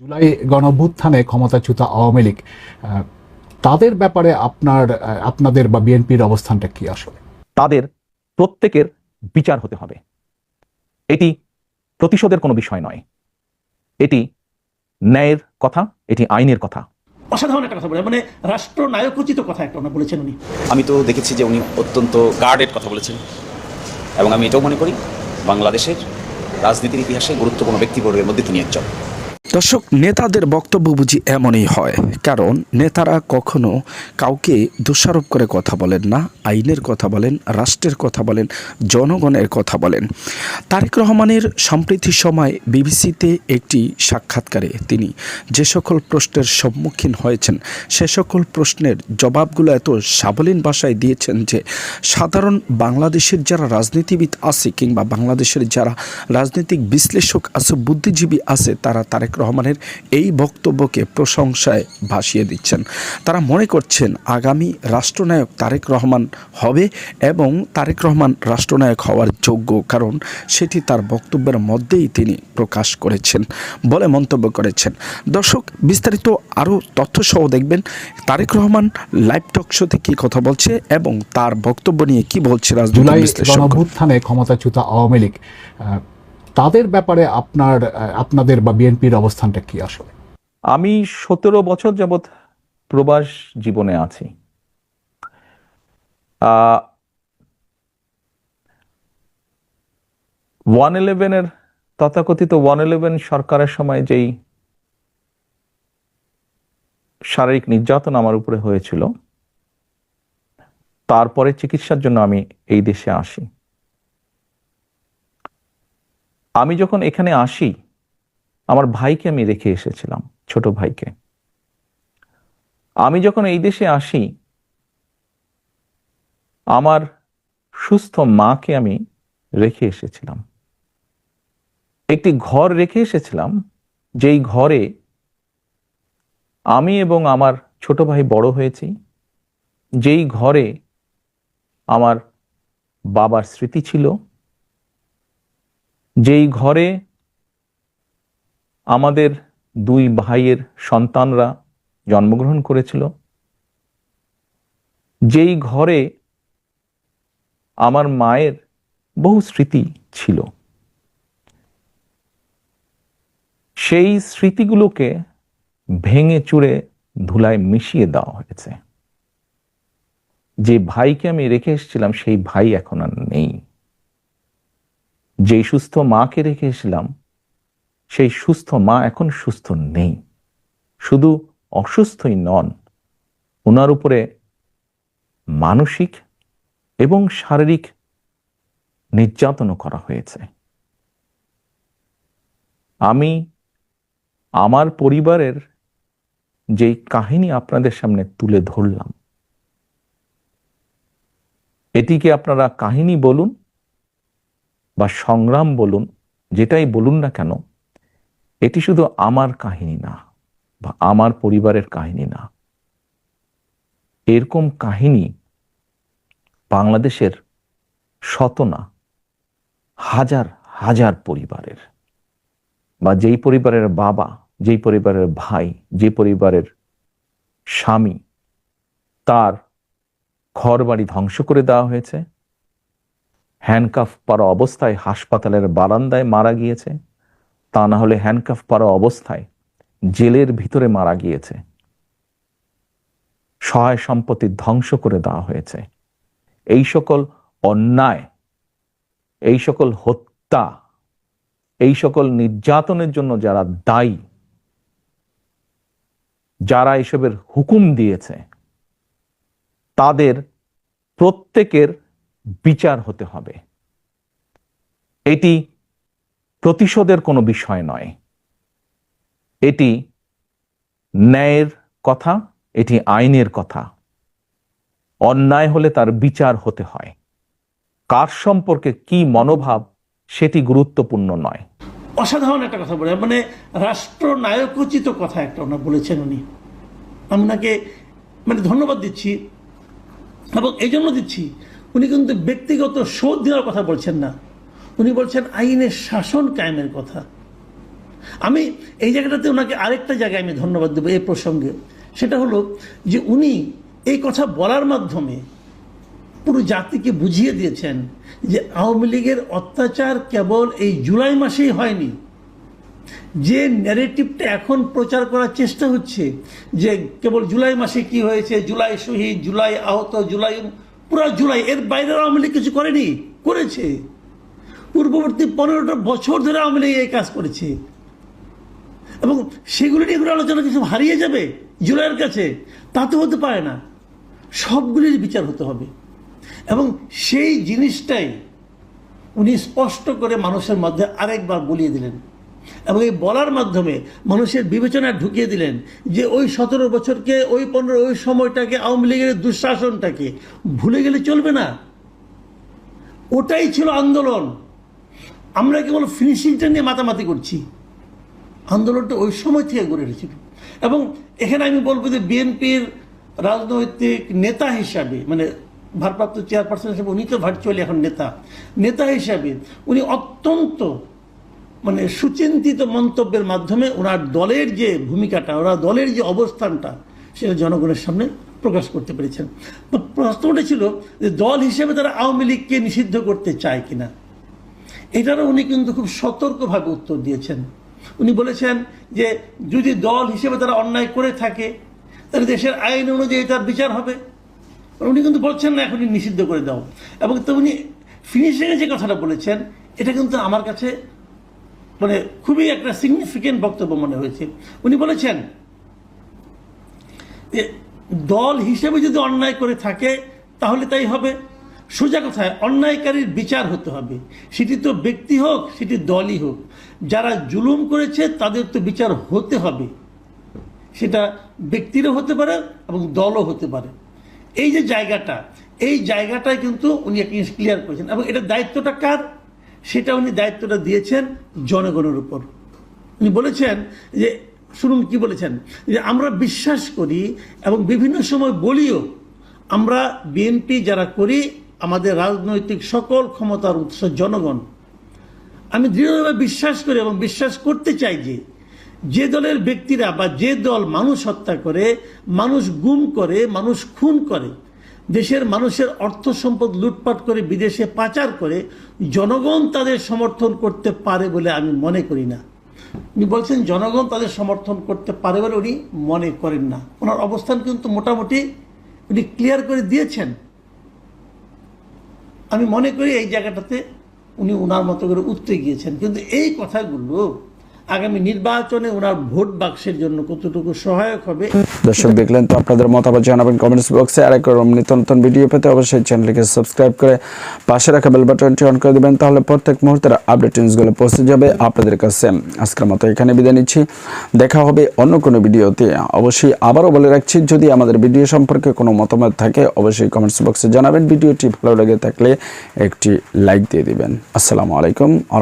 জুলাই গণভ্যুত্থানে ক্ষমতাচ্যুত আওয়ামী লীগ তাদের ব্যাপারে আপনার আপনাদের বা বিএনপির অবস্থানটা কি আসলে? তাদের প্রত্যেকের বিচার হতে হবে। এটি প্রতিশোধের কোনো বিষয় নয়। এটি ন্যায়ের কথা এটি আইনের কথা। অসাধারণ একটা কথা বলে মানে রাষ্ট্র নায়কোচিত কথা একটা ওনার বলেছেন উনি। আমি তো দেখেছি যে উনি অত্যন্ত গার্ডেড কথা বলেছেন। এবং আমি এটাও মনে করি বাংলাদেশের রাজনীতির ইতিহাসে গুরুত্বপূর্ণ ব্যক্তিবর্গের মধ্যে তিনি একজন। দর্শক, নেতাদের বক্তব্য বুঝি এমনই হয়, কারণ নেতারা কখনো কাউকে দোষারোপ করে কথা বলেন না, আইনের কথা বলেন, রাষ্ট্রের কথা বলেন, জনগণের কথা বলেন। তারেক রহমানের সম্প্রীতি সময় বিবিসিতে একটি সাক্ষাৎকারে তিনি যে সকল প্রশ্নের সম্মুখীন হয়েছেন, সে সকল প্রশ্নের জবাবগুলো এত সাবলীন ভাষায় দিয়েছেন যে সাধারণ বাংলাদেশের যারা রাজনীতিবিদ আছে কিংবা বাংলাদেশের যারা রাজনৈতিক বিশ্লেষক আছে, বুদ্ধিজীবী আছে, তারা তারেক রহমানের এই বক্তব্যকে প্রশংসায় ভাসিয়ে দিচ্ছেন। তারা মনে করছেন আগামী রাষ্ট্রনায়ক তারেক রহমান হবে এবং তারেক রহমান রাষ্ট্রনায়ক হওয়ার যোগ্য কারণ সেটি তার বক্তব্যের মধ্যেই তিনি প্রকাশ করেছেন বলে মন্তব্য করেছেন। দর্শক বিস্তারিত আরও তথ্যসহ দেখবেন তারেক রহমান লাইভ টক শোতে কী কথা বলছে এবং তার বক্তব্য নিয়ে কি বলছে রাজনৈতিক জুলাই ক্ষমতাচ্যুত আওয়ামী লীগ তাদের ব্যাপারে আপনার আপনাদের বা বিএনপির অবস্থানটা কি আসলে? আমি সতেরো বছর যাবৎ প্রবাস জীবনে আছি। ওয়ান ইলেভেনের তথাকথিত ওয়ান ইলেভেন সরকারের সময় যেই শারীরিক নির্যাতন আমার উপরে হয়েছিল, তারপরে চিকিৎসার জন্য আমি এই দেশে আসি। আমি যখন এখানে আসি, আমার ভাইকে আমি রেখে এসেছিলাম, ছোট ভাইকে। আমি যখন এই দেশে আসি, আমার সুস্থ মাকে আমি রেখে এসেছিলাম। একটি ঘর রেখে এসেছিলাম, যেই ঘরে আমি এবং আমার ছোট ভাই বড় হয়েছি, যেই ঘরে আমার বাবার স্মৃতি ছিল যেই ঘরে আমাদের দুই ভাইয়ের সন্তানরা জন্মগ্রহণ করেছিল, যেই ঘরে আমার মায়ের বহু স্মৃতি ছিল, সেই স্মৃতিগুলোকে ভেঙে চুড়ে ধুলায় মিশিয়ে দেওয়া হয়েছে। যে ভাইকে আমি রেখে এসেছিলাম, সেই ভাই এখন আর নেই। যেই সুস্থ মাকে রেখে এসেছিলাম, সেই সুস্থ মা এখন সুস্থ নেই। শুধু অসুস্থই নন ওনার উপরে মানসিক এবং শারীরিক নির্যাতনও করা হয়েছে। আমি আমার পরিবারের যেই কাহিনী আপনাদের সামনে তুলে ধরলাম, এটিকে আপনারা কাহিনী বলুন বা সংগ্রাম বলুন, যেটাই বলুন না কেন, এটি শুধু আমার কাহিনী না, বা আমার পরিবারের কাহিনী না। এরকম কাহিনী বাংলাদেশের শত না, হাজার হাজার পরিবারের। বা যেই পরিবারের বাবা, যেই পরিবারের ভাই, যে পরিবারের স্বামী, তার ঘর বাড়ি ধ্বংস করে দেওয়া হয়েছে। হ্যান্ডকাফ পারা অবস্থায় হাসপাতালের বারান্দায় মারা গিয়েছে। তা না হলে হ্যান্ডকাফ পারা অবস্থায় জেলের ভিতরে মারা গিয়েছে। সহায় সম্পত্তি ধ্বংস করে দেওয়া হয়েছে। এই সকল অন্যায়, এই সকল হত্যা, এই সকল নির্যাতনের জন্য যারা দায়ী, যারা এসবের হুকুম দিয়েছে, তাদের প্রত্যেকের বিচার হতে হবে। এটি প্রতিশোধের কোনো বিষয় নয়। এটি ন্যায়ের কথা, এটি আইনের কথা। অন্যায় হলে তার বিচার হতে হয়। কার সম্পর্কে কি মনোভাব, সেটি গুরুত্বপূর্ণ নয়। অসাধারণ একটা কথা বলে মানে রাষ্ট্র নায়কোচিত কথা একটা ওনার বলেছেন উনি। আমি ওনাকে মানে ধন্যবাদ দিচ্ছি এবং এই জন্য দিচ্ছি উনি কিন্তু ব্যক্তিগত শোধ দেওয়ার কথা বলছেন না। উনি বলছেন, আইনের শাসন কায়েমের কথা। আমি এই জায়গাটাতে ওনাকে আরেকটা জায়গায় আমি ধন্যবাদ দেবো এই প্রসঙ্গে। সেটা হলো যে উনি এই কথা বলার মাধ্যমে পুরো জাতিকে বুঝিয়ে দিয়েছেন যে আওয়ামী লীগের অত্যাচার কেবল এই জুলাই মাসেই হয়নি। যে ন্যারেটিভটা এখন প্রচার করার চেষ্টা হচ্ছে যে কেবল জুলাই মাসে কি হয়েছে, জুলাই শহীদ, জুলাই আহত, জুলাই পুরো জুলাই, এর বাইরে আওয়ামী লীগ কিছু করেনি? করেছে। পূর্ববর্তী পনেরোটা বছর ধরে আওয়ামী লীগ এই কাজ করেছে। এবং সেগুলি নিয়ে আলোচনা কিছু হারিয়ে যাবে জুলাইয়ের কাছে? তা তো হতে পারে না। সবগুলির বিচার হতে হবে। এবং সেই জিনিসটাই উনি স্পষ্ট করে মানুষের মধ্যে আরেকবার বলিয়ে দিলেন। এবং এই বলার মাধ্যমে মানুষের বিবেচনায় ঢুকিয়ে দিলেন যে ওই সতেরো বছরকে, ওই পনেরো, ওই সময়টাকে, আওয়ামী লীগের দুঃশাসনটাকে ভুলে গেলে চলবে না। ওটাই ছিল আন্দোলন। আমরা কেবল ফিনিশিংটা নিয়ে মাতামাতি করছি। আন্দোলনটা ওই সময় থেকে গড়ে উঠেছিল। এবং এখানে আমি বলব যে বিএনপির রাজনৈতিক নেতা হিসাবে মানে ভারপ্রাপ্ত চেয়ারপারসন হিসেবে উনি তো ভার্চুয়ালি এখন নেতা। নেতা হিসাবে উনি অত্যন্ত মানে সুচিন্তিত মন্তব্যের মাধ্যমে ওনার দলের যে ভূমিকাটা, ওনার দলের যে অবস্থানটা, সেটা জনগণের সামনে প্রকাশ করতে পেরেছেন। প্রশ্নটা ছিল যে দল হিসেবে তারা আওয়ামী লীগকে নিষিদ্ধ করতে চায় কিনা? এটারও উনি কিন্তু খুব সতর্কভাবে উত্তর দিয়েছেন। উনি বলেছেন যে যদি দল হিসেবে তারা অন্যায় করে থাকে, তাহলে দেশের আইন অনুযায়ী তার বিচার হবে। উনি কিন্তু বলছেন না, এখনই নিষিদ্ধ করে দাও। এবং তো উনি ফিনিশিংয়ে যে কথাটা বলেছেন, এটা কিন্তু আমার কাছে মানে খুবই একটা সিগনিফিকেন্ট বক্তব্য মনে হয়েছে। উনি বলেছেন দল হিসেবে যদি অন্যায় করে থাকে, তাহলে তাই হবে। সোজা কথায়, অন্যায়কারীর বিচার হতে হবে। সেটি তো ব্যক্তি হোক, সেটি দলই হোক। যারা জুলুম করেছে, তাদের তো বিচার হতে হবে। সেটা ব্যক্তিরও হতে পারে এবং দলও হতে পারে। এই যে জায়গাটা, এই জায়গাটায় কিন্তু উনি একটা ক্লিয়ার করেছেন। এবং এটা দায়িত্বটা কার? সেটা উনি দায়িত্বটা দিয়েছেন জনগণের উপর। উনি বলেছেন যে, শুনুন কি বলেছেন, যে আমরা বিশ্বাস করি এবং বিভিন্ন সময় বলিও আমরা বিএনপি যারা করি, আমাদের রাজনৈতিক সকল ক্ষমতার উৎস জনগণ। আমি দৃঢ়ভাবে বিশ্বাস করি এবং বিশ্বাস করতে চাই যে যে দলের ব্যক্তিরা বা যে দল মানুষ হত্যা করে, মানুষ গুম করে, মানুষ খুন করে দেশের মানুষের অর্থ সম্পদ লুটপাট করে বিদেশে পাচার করে জনগণ তাদের সমর্থন করতে পারে বলে আমি মনে করি না। উনি বলছেন, জনগণ তাদের সমর্থন করতে পারে বলে উনি মনে করেন না। ওনার অবস্থান কিন্তু মোটামুটি উনি ক্লিয়ার করে দিয়েছেন। আমি মনে করি এই জায়গাটাতে উনি ওনার মতো করে উঠতে গিয়েছেন। কিন্তু এই কথাগুলো আগামী নির্বাচনে ওনার ভোট বাক্সের জন্য কতটুকু সহায়ক হবে? দর্শক দেখলেন তো আপনাদের মতামত জানাবেন কমেন্টস বক্সে আর এক রকম নিত্য নতুন ভিডিও পেতে অবশ্যই চ্যানেলকে সাবস্ক্রাইব করে পাশে রাখা বেল বাটনটি অন করে দেবেন, তাহলে প্রত্যেক মুহূর্তের আপডেট নিউজগুলো পৌঁছে যাবে আপনাদের কাছে। আজকের মতো এখানে বিদায় নিচ্ছি। দেখা হবে অন্য কোনো ভিডিওতে অবশ্যই আবারও বলে রাখছি, যদি আমাদের ভিডিও সম্পর্কে কোনো মতামত থাকে, অবশ্যই কমেন্টস বক্সে জানাবেন। ভিডিওটি ভালো লেগে থাকলে একটি লাইক দিয়ে দিবেন। আসসালামু আলাইকুম আ